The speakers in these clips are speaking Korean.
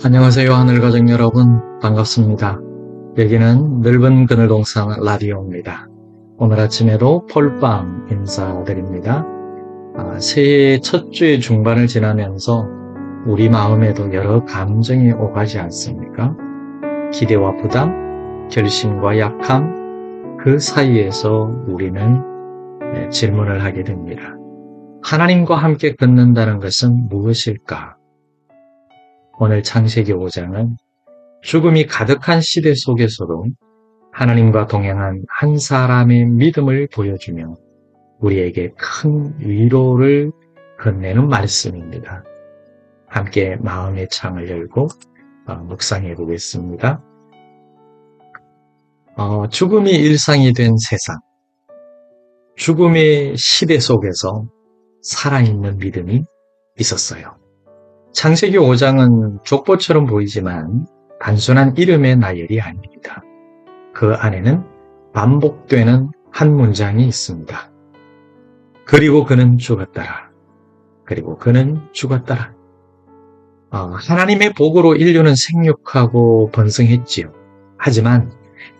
안녕하세요. 하늘가족 여러분. 반갑습니다. 여기는 넓은 그늘동산 라디오입니다. 오늘 아침에도 폴빵 인사드립니다. 아, 새해 첫 주의 중반을 지나면서 우리 마음에도 여러 감정이 오가지 않습니까? 기대와 부담, 결심과 약함, 그 사이에서 우리는 네, 질문을 하게 됩니다. 하나님과 함께 걷는다는 것은 무엇일까? 오늘 창세기 5장은 죽음이 가득한 시대 속에서도 하나님과 동행한 한 사람의 믿음을 보여주며 우리에게 큰 위로를 건네는 말씀입니다. 함께 마음의 창을 열고 어, 묵상해 보겠습니다. 어, 죽음이 일상이 된 세상, 죽음의 시대 속에서 살아있는 믿음이 있었어요. 창세기 5장은 족보처럼 보이지만 단순한 이름의 나열이 아닙니다. 그 안에는 반복되는 한 문장이 있습니다. 그리고 그는 죽었더라. 그리고 그는 죽었더라. 어, 하나님의 복으로 인류는 생육하고 번성했지요. 하지만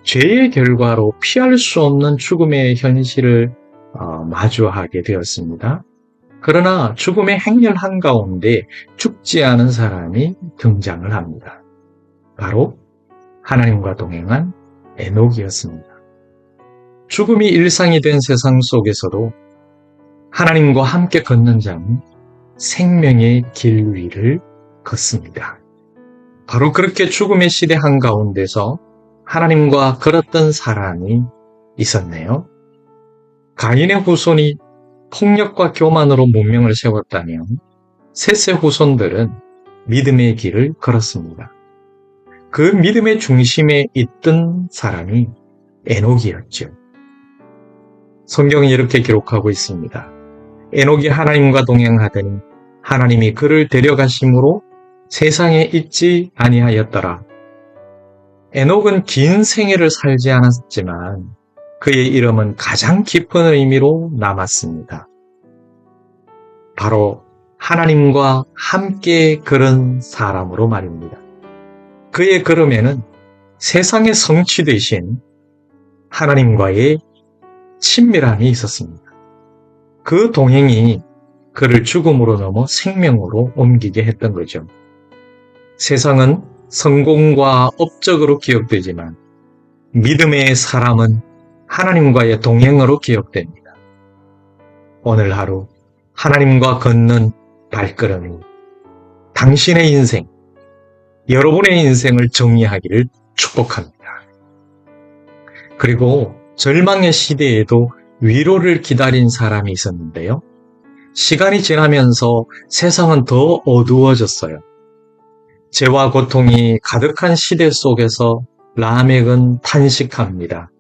죄의 결과로 피할 수 없는 죽음의 현실을 어, 마주하게 되었습니다. 그러나 죽음의 행렬 한가운데 죽지 않은 사람이 등장을 합니다. 바로 하나님과 동행한 에녹이었습니다. 죽음이 일상이 된 세상 속에서도 하나님과 함께 걷는 자는 생명의 길 위를 걷습니다. 바로 그렇게 죽음의 시대 한가운데서 하나님과 걸었던 사람이 있었네요. 가인의 후손이 폭력과 교만으로 문명을 세웠다면 셋의 후손들은 믿음의 길을 걸었습니다. 그 믿음의 중심에 있던 사람이 에녹이었죠. 성경이 이렇게 기록하고 있습니다. 에녹이 하나님과 동행하더니 하나님이 그를 데려가심으로 세상에 있지 아니하였더라. 에녹은 긴 생애를 살지 않았지만 그의 이름은 가장 깊은 의미로 남았습니다. 바로 하나님과 함께 걸은 사람으로 말입니다. 그의 걸음에는 세상의 성취 대신 하나님과의 친밀함이 있었습니다. 그 동행이 그를 죽음으로 넘어 생명으로 옮기게 했던 거죠. 세상은 성공과 업적으로 기억되지만 믿음의 사람은 하나님과의 동행으로 기억됩니다. 오늘 하루 하나님과 걷는 발걸음이 당신의 인생, 여러분의 인생을 정리하기를 축복합니다. 그리고 절망의 시대에도 위로를 기다린 사람이 있었는데요. 시간이 지나면서 세상은 더 어두워졌어요. 죄와 고통이 가득한 시대 속에서 라멕은 탄식합니다.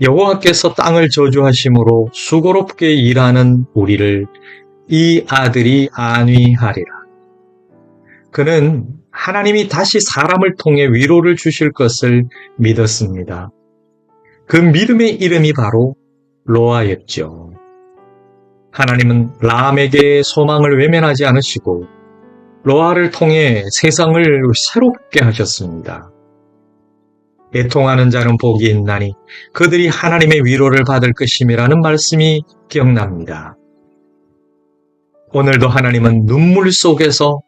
여호와께서 땅을 저주하심으로 수고롭게 일하는 우리를 이 아들이 안위하리라. 그는 하나님이 다시 사람을 통해 위로를 주실 것을 믿었습니다. 그 믿음의 이름이 바로 로아였죠. 하나님은 람에게 소망을 외면하지 않으시고 로아를 통해 세상을 새롭게 하셨습니다. 애통하는 자는 복이 있나니 그들이 하나님의 위로를 받을 것임이라는 말씀이 기억납니다. 오늘도 하나님은 눈물 속에서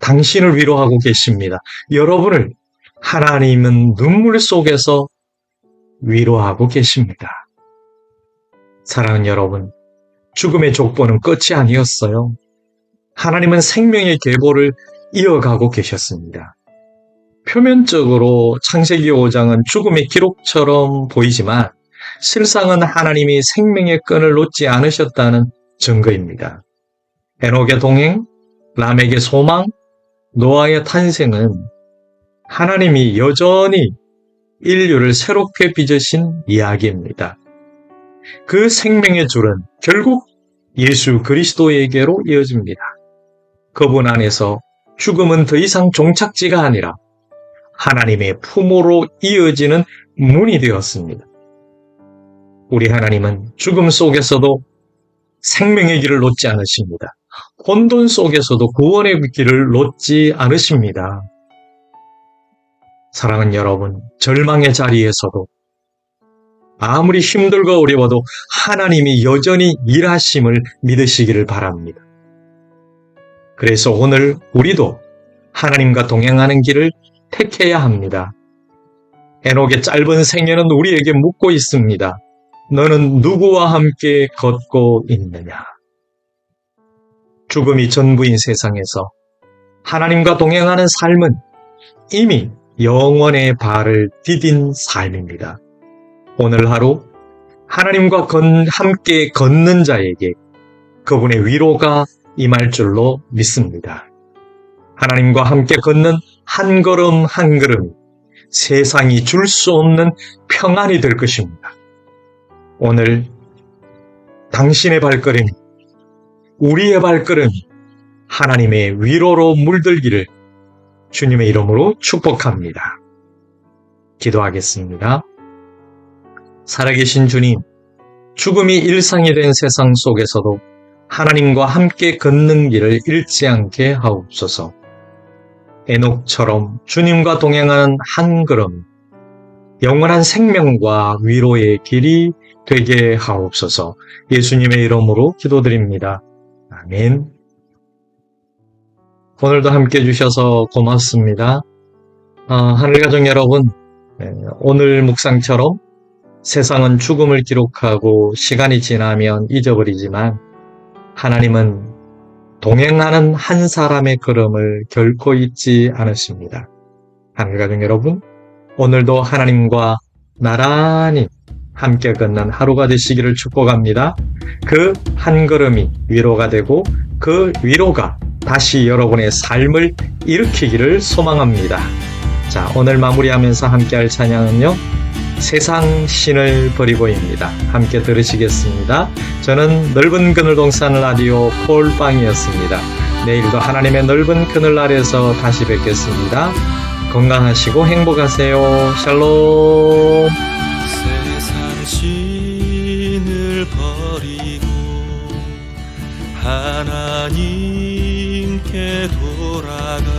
당신을 위로하고 계십니다. 여러분을 하나님은 눈물 속에서 위로하고 계십니다. 사랑하는 여러분, 죽음의 족보는 끝이 아니었어요. 하나님은 생명의 계보를 이어가고 계셨습니다. 표면적으로 창세기 5장은 죽음의 기록처럼 보이지만 실상은 하나님이 생명의 끈을 놓지 않으셨다는 증거입니다. 에녹의 동행, 람에게 소망, 노아의 탄생은 하나님이 여전히 인류를 새롭게 빚으신 이야기입니다. 그 생명의 줄은 결국 예수 그리스도에게로 이어집니다. 그분 안에서 죽음은 더 이상 종착지가 아니라 하나님의 품으로 이어지는 문이 되었습니다. 우리 하나님은 죽음 속에서도 생명의 길을 놓지 않으십니다. 혼돈 속에서도 구원의 길을 놓지 않으십니다. 사랑하는 여러분, 절망의 자리에서도 아무리 힘들고 어려워도 하나님이 여전히 일하심을 믿으시기를 바랍니다. 그래서 오늘 우리도 하나님과 동행하는 길을 택해야 합니다. 에녹의 짧은 생애는 우리에게 묻고 있습니다. 너는 누구와 함께 걷고 있느냐? 죽음이 전부인 세상에서 하나님과 동행하는 삶은 이미 영원의 발을 디딘 삶입니다. 오늘 하루 하나님과 건- 함께 걷는 자에게 그분의 위로가 임할 줄로 믿습니다. 하나님과 함께 걷는 한 걸음 한 걸음이 세상이 줄 수 없는 평안이 될 것입니다. 오늘 당신의 발걸음이 우리의 발걸음이 하나님의 위로로 물들기를 주님의 이름으로 축복합니다. 기도하겠습니다. 살아계신 주님, 죽음이 일상이 된 세상 속에서도 하나님과 함께 걷는 길을 잃지 않게 하옵소서. 에녹처럼 주님과 동행하는 한 걸음, 영원한 생명과 위로의 길이 되게 하옵소서. 예수님의 이름으로 기도드립니다. 아멘. 오늘도 함께 해주셔서 고맙습니다. 아, 하늘가족 여러분, 네, 오늘 묵상처럼 세상은 죽음을 기록하고 시간이 지나면 잊어버리지만 하나님은 동행하는 한 사람의 걸음을 결코 잊지 않으십니다. 하늘가족 여러분, 오늘도 하나님과 나란히 함께 걷는 하루가 되시기를 축복합니다. 그 한 걸음이 위로가 되고 그 위로가 다시 여러분의 삶을 일으키기를 소망합니다. 자, 오늘 마무리하면서 함께 할 찬양은요. 세상 신을 버리고입니다. 함께 들으시겠습니다. 저는 넓은 그늘 동산 라디오 폴빵이었습니다. 내일도 하나님의 넓은 그늘 아래서 다시 뵙겠습니다. 건강하시고 행복하세요. 샬롬. 세상 신을 버리고 하나님께 돌아가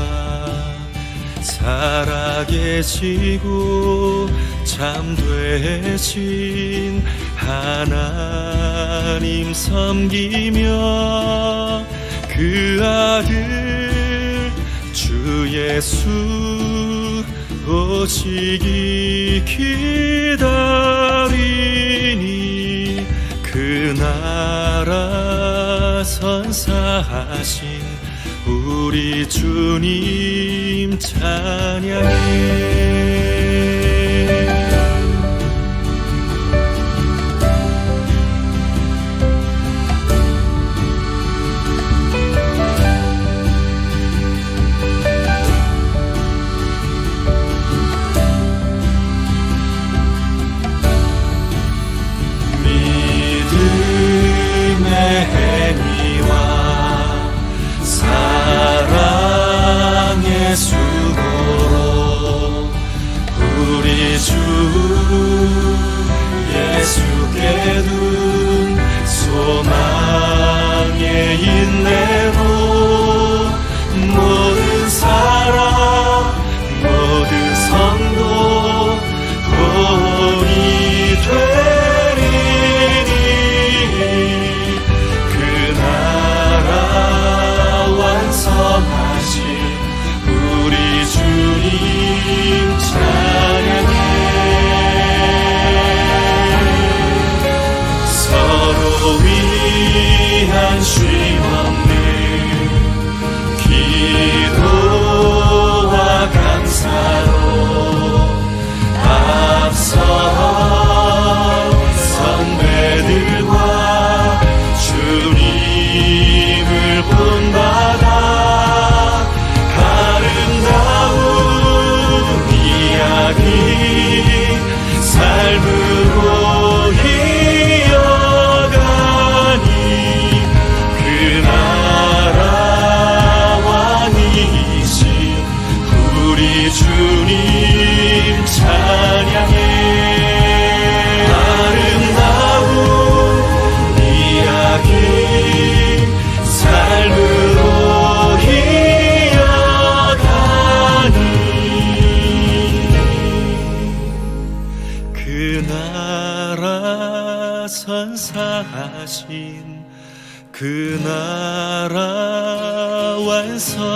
살아계시고 참되신 하나님 섬기며 그 아들 주 예수 오시기 기다리니 그 나라 선사하신 우리 주님 찬양해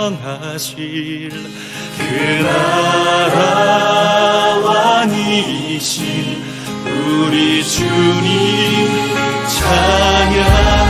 완성하실 그 나라 왕이신 우리 주님 찬양